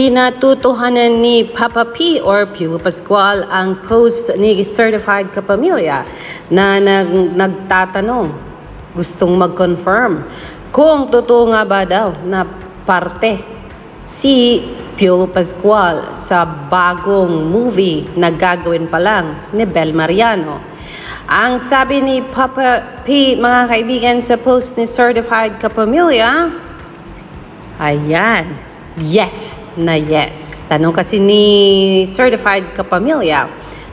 Pinatutuhanan ni Papa P or Pilo Pascual ang post ni Certified Kapamilya na nag, nagtatanong, gustong mag-confirm kung totoo nga ba daw na parte si Piolo Pascual sa bagong movie na gagawin pa lang ni Bel Mariano. Ang sabi ni Papa P, mga kaibigan, sa post ni Certified Kapamilya, Ayan. Yes na yes. Tanong kasi ni Certified Kapamilya,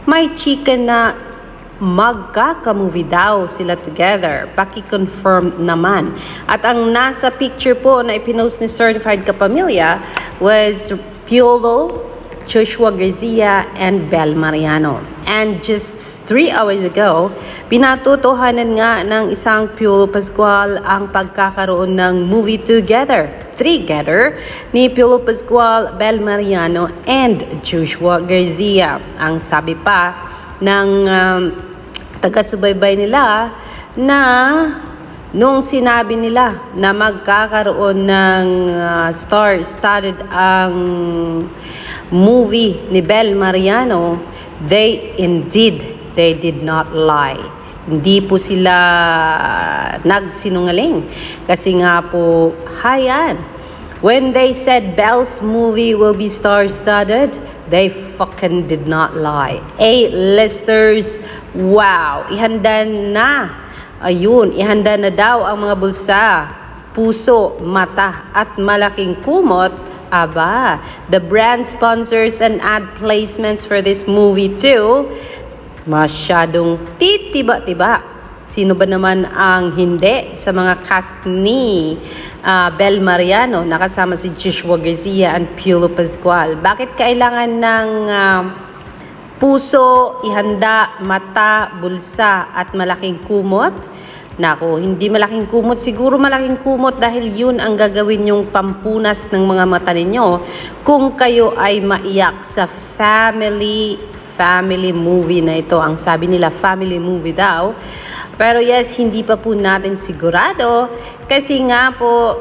may chika na magkaka-movie daw sila together. Paki-confirm naman. At ang nasa picture po na ipinost ni Certified Kapamilya was Piolo, Joshua Garcia, and Bel Mariano. And just three hours ago, pinatutuhanan nga ng isang Piolo Pascual ang pagkakaroon ng movie together, together, ni Piolo Pascual, Bel Mariano, and Joshua Garcia. Ang sabi pa ng um, taga-subaybay nila na nung sinabi nila na magkakaroon ng uh, star-studded ang movie ni Bel Mariano, they indeed, they did not lie. Hindi po sila nagsinungaling. Kasi nga po, hayan, when they said Belle's movie will be star-studded, they fucking did not lie. A-listers, wow, ihanda na. Ayun, ihanda na daw ang mga bulsa, puso, mata, at malaking kumot Aba, the brand sponsors and ad placements for this movie too, masyadong titiba-tiba. Sino ba naman ang hindi sa mga cast ni ah, Bel Mariano nakasama si Joshua Garcia and Piolo Pascual? Bakit kailangan ng ah, puso, ihanda, mata, bulsa at malaking kumot? Nako, hindi malaking kumot. Siguro malaking kumot dahil yun ang gagawin yung pampunas ng mga mata ninyo kung kayo ay maiyak sa family family movie na ito. Ang sabi nila, family movie daw. Pero yes, hindi pa po natin sigurado kasi nga po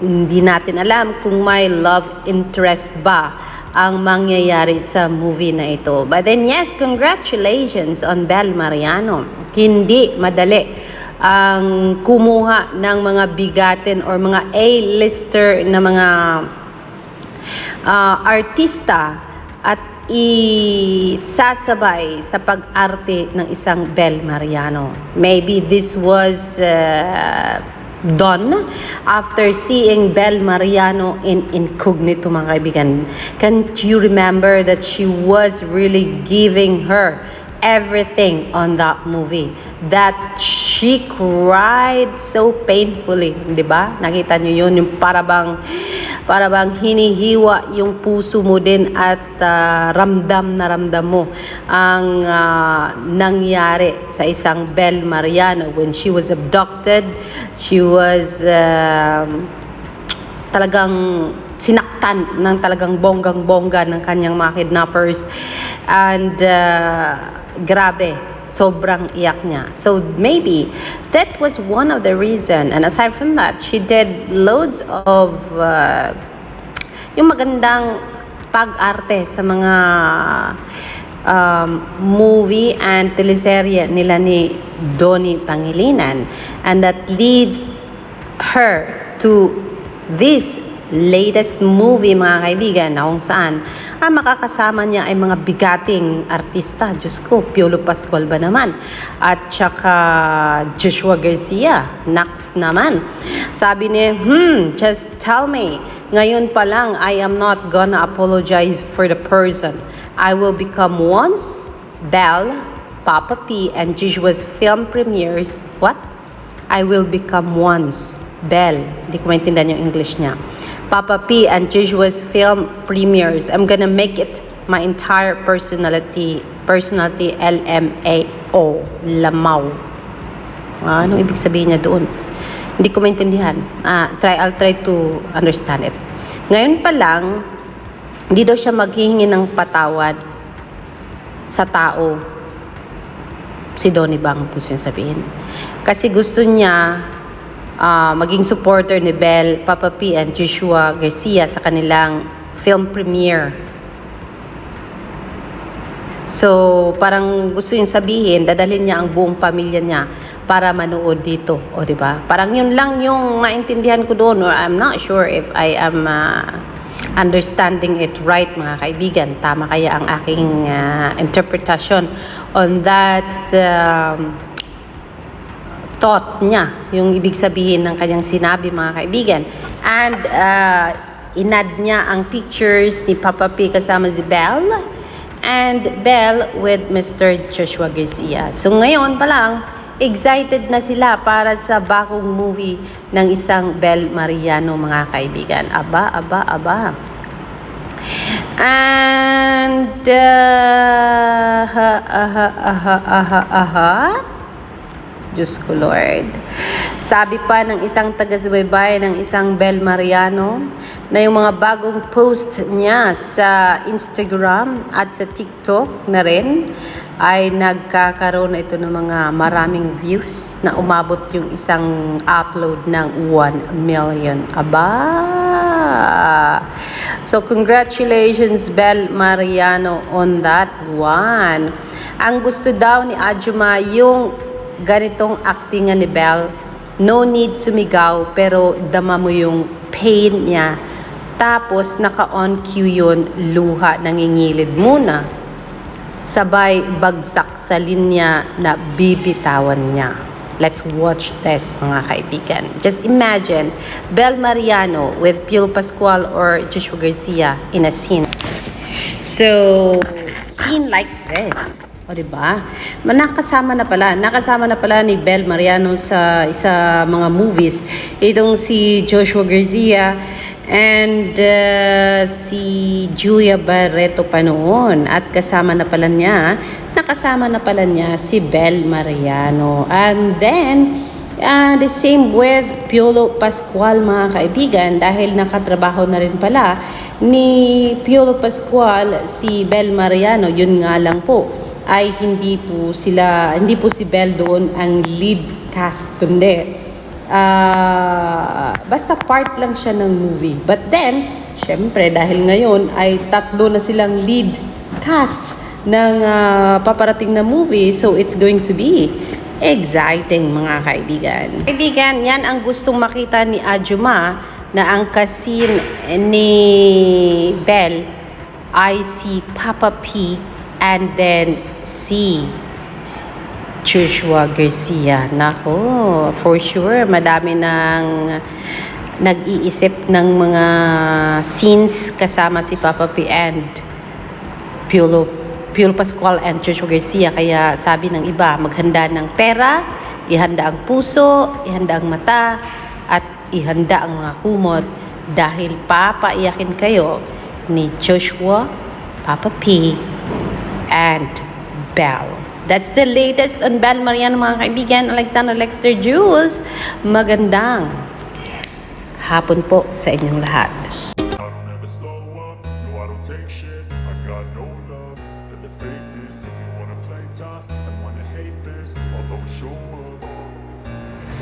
hindi natin alam kung may love interest ba ang mangyayari sa movie na ito. But then yes, congratulations on Bel Mariano. Hindi madali ang kumuha ng mga bigatin or mga A-lister na mga ah, artista at isasabay sa pag-arte ng isang Bel Mariano. Maybe this was uh, done after seeing Bel Mariano in incognito mga kaibigan. Can't you remember that she was really giving her everything on that movie. That she cried so painfully, 'di ba? Nakita niyo 'yun, yung parabang parabang hinihiwa yung puso mo din at ah, ramdam na ramdam mo ang ah, nangyari sa isang Bel Mariano when she was abducted. She was um, talagang sinaktan ng talagang bonggang-bongga ng kanyang mga kidnappers and uh, grabe sobrang iyak niya. So maybe that was one of the reason. And aside from that she did loads of uh, yung magandang pag-arte sa mga um, movie and teleserye nila ni Donnie Pangilinan. And that leads her to this latest movie mga kaibigan na kung saan ang makakasama niya ay mga bigating artista. Diyos ko, Piolo Pascual ba naman? At saka Joshua Garcia, Nax naman. Sabi niya, hmm, just tell me, ngayon pa lang, I am not gonna apologize for the person. I will become once Belle, Papa P, and Joshua's film premieres. What? I will become once Belle. Hindi ko maintindihan yung English niya. Papa P and Joshua's film premieres. I'm gonna make it my entire personality, personality LMAO, lamaw. Ah, anong ibig sabihin niya doon? Hindi ko maintindihan. Ah, try, I'll try to understand it. Ngayon pa lang, hindi daw siya maghihingi ng patawad sa tao si Donnie Bang kung sabihin. Kasi gusto niya ah, maging supporter ni Bell, Papa P, and Joshua Garcia sa kanilang film premiere. So, parang gusto yung sabihin, dadalhin niya ang buong pamilya niya para manood dito. O, di ba? Parang yun lang yung naintindihan ko doon. Or I'm not sure if I am uh, understanding it right, mga kaibigan. Tama kaya ang aking uh, interpretation on that um, thought niya, yung ibig sabihin ng kanyang sinabi mga kaibigan. And uh, inad niya ang pictures ni Papa P kasama si Belle and Belle with Mr. Joshua Garcia. So ngayon pa lang, excited na sila para sa bagong movie ng isang Belle Mariano mga kaibigan. Aba, aba, aba. And uh, aha, aha, aha, aha, aha. Diyos ko Lord. Sabi pa ng isang taga-subaybay ng isang Bel Mariano na yung mga bagong post niya sa Instagram at sa TikTok na rin ay nagkakaroon na ito ng mga maraming views na umabot yung isang upload ng 1 million. Aba! So, congratulations, Bel Mariano, on that one. Ang gusto daw ni Ajuma, yung ganitong actingan ni Belle, no need sumigaw, pero dama mo yung pain niya. Tapos, naka-on cue yun, luha, nangingilid muna. Sabay, bagsak sa linya na bibitawan niya. Let's watch this, mga kaibigan. Just imagine, Bel Mariano with Piolo Pascual or Joshua Garcia in a scene. So, scene like this. O, di ba? Ma- Nakasama na pala. Nakasama na pala ni Bel Mariano sa isa mga movies. Itong si Joshua Garcia and uh, si Julia Barreto pa noon. At kasama na pala niya, nakasama na pala niya si Bel Mariano. And then, Uh, the same with Piolo Pascual mga kaibigan dahil nakatrabaho na rin pala ni Piolo Pascual si Bel Mariano yun nga lang po ay hindi po sila hindi po si Bel doon ang lead cast kundi ah, basta part lang siya ng movie but then syempre dahil ngayon ay tatlo na silang lead casts ng ah, paparating na movie so it's going to be exciting mga kaibigan. Kaibigan, yan ang gustong makita ni Ajuma na ang kasin ni Belle ay si Papa P and then si Joshua Garcia. Nako, for sure, madami nang nag-iisip ng mga scenes kasama si Papa P and Piolo Piolo Pascual and Joshua Garcia. Kaya sabi ng iba, maghanda ng pera, ihanda ang puso, ihanda ang mata, at ihanda ang mga kumot dahil papaiyakin kayo ni Joshua, Papa P, and Belle. That's the latest on Belle Mariano mga kaibigan. Alexander Lexter Jules. Magandang hapon po sa inyong lahat. Show up